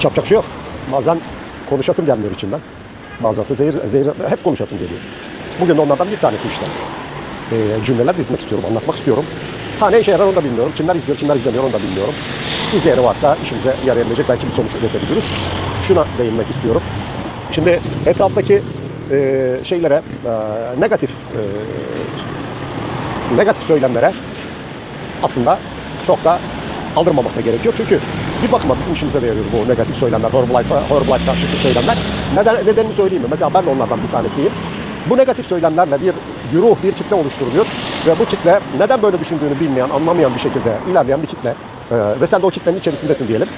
Çapacak şey yok. Bazen konuşasım gelmiyor içimden. Bazense zehir, zehir hep konuşasım geliyor. Bugün de onlardan bir tanesi işte. Ee, cümleler dizmek istiyorum, anlatmak istiyorum. Ha ne işe yarar onu da bilmiyorum. Kimler izliyor, kimler izlemiyor onu da bilmiyorum. İzleyeni varsa işimize yarayabilecek belki bir sonuç üretebiliriz. Şuna değinmek istiyorum. Şimdi etraftaki e, şeylere, e, negatif e, negatif söylemlere aslında çok da aldırmamak da gerekiyor. Çünkü bir bakıma bizim işimize de yarıyor bu negatif söylemler, Herbalife'a, Herbalife karşıtı söylemler. Neden, nedenini söyleyeyim mi? Mesela ben de onlardan bir tanesiyim. Bu negatif söylemlerle bir güruh, bir kitle oluşturuluyor. Ve bu kitle neden böyle düşündüğünü bilmeyen, anlamayan bir şekilde ilerleyen bir kitle. Ee, ve sen de o kitlenin içerisindesin diyelim.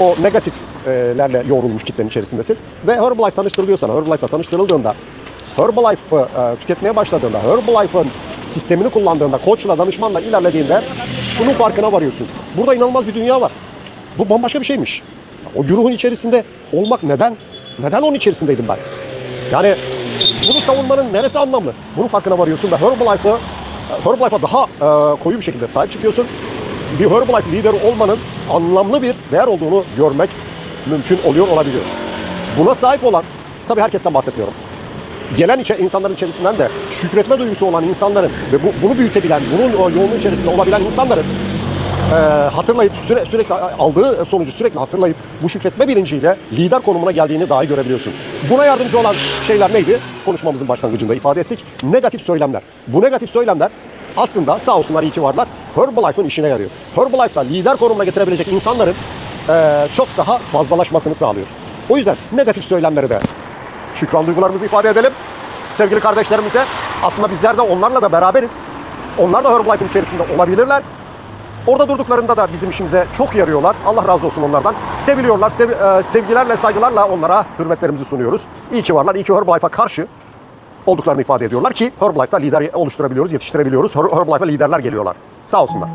O negatiflerle yoğrulmuş kitlenin içerisindesin. Ve Herbalife tanıştırılıyor sana. Herbalife'la tanıştırıldığında Herbalife'ı e, tüketmeye başladığında, Herbalife'ın sistemini kullandığında, koçla, danışmanla ilerlediğinde şunun farkına varıyorsun. Burada inanılmaz bir dünya var. Bu bambaşka bir şeymiş. O güruhun içerisinde olmak neden? Neden onun içerisindeydim ben? Yani bunu savunmanın neresi anlamlı? Bunun farkına varıyorsun ve Herbalife'ı Herbalife'a daha e, koyu bir şekilde sahip çıkıyorsun. Bir Herbalife lideri olmanın anlamlı bir değer olduğunu görmek mümkün oluyor olabiliyor. Buna sahip olan, tabii herkesten bahsetmiyorum gelen içe, insanların içerisinden de şükretme duygusu olan insanların ve bu, bunu büyütebilen, bunun yoğunluğu içerisinde olabilen insanların e, hatırlayıp süre, sürekli aldığı sonucu sürekli hatırlayıp bu şükretme bilinciyle lider konumuna geldiğini dahi görebiliyorsun. Buna yardımcı olan şeyler neydi? Konuşmamızın başlangıcında ifade ettik. Negatif söylemler. Bu negatif söylemler aslında sağ olsunlar iyi ki varlar. Herbalife'ın işine yarıyor. Herbalife'da lider konumuna getirebilecek insanların e, çok daha fazlalaşmasını sağlıyor. O yüzden negatif söylemleri de şükran duygularımızı ifade edelim. Sevgili kardeşlerimize aslında bizler de onlarla da beraberiz. Onlar da Herbalife'in içerisinde olabilirler. Orada durduklarında da bizim işimize çok yarıyorlar. Allah razı olsun onlardan. Seviliyorlar. Sev- e, sevgilerle, saygılarla onlara hürmetlerimizi sunuyoruz. İyi ki varlar. İyi ki Herbalife'a karşı olduklarını ifade ediyorlar ki Herbalife'da lider oluşturabiliyoruz, yetiştirebiliyoruz. Her- Herbalife'a liderler geliyorlar. Sağ olsunlar.